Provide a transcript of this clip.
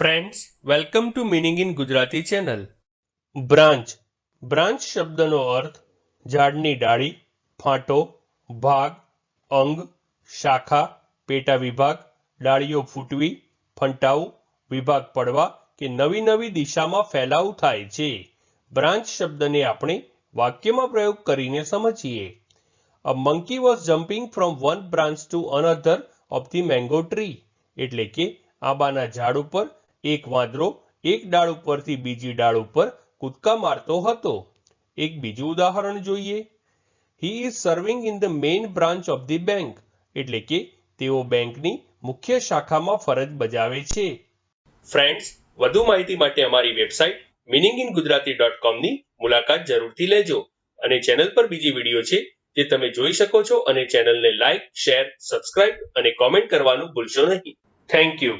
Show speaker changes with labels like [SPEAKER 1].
[SPEAKER 1] Friends welcome to meaning in Gujarati channel branch branch શબ્દનો અર્થ ઝાડની ડાળી ફાંટો ભાગ અંગ શાખા પેટા વિભાગ ડાળીઓ ફૂટવી ફંટાવું વિભાગ પડવા કે નવી નવી દિશામાં ફેલાવ થાય છે. બ્રાન્ચ શબ્દને આપણે વાક્યમાં પ્રયોગ કરીને સમજીએ. A monkey was jumping from one branch to another of the mango tree એટલે કે આંબાના ઝાડ ઉપર એક વાંદરો એક ડાળ ઉપરથી બીજી ડાળ ઉપર કૂદકા મારતો હતો. એક બીજું ઉદાહરણ જોઈએ. He is serving in the main branch of the bank એટલે કે તેઓ બેંકની મુખ્ય શાખામાં ફરજ બજાવે છે. ફ્રેન્ડ્સ વધુ માહિતી માટે અમારી website meaning in Gujarati dot કોમની મુલાકાત જરૂરથી લેજો અને ચેનલ પર બીજી વીડિયો છે જે તમે જોઈ શકો છો અને ચેનલને લાઇક શેર સબસ્ક્રાઇબ અને કોમેન્ટ કરવાનું ભૂલશો નહીં. Thank you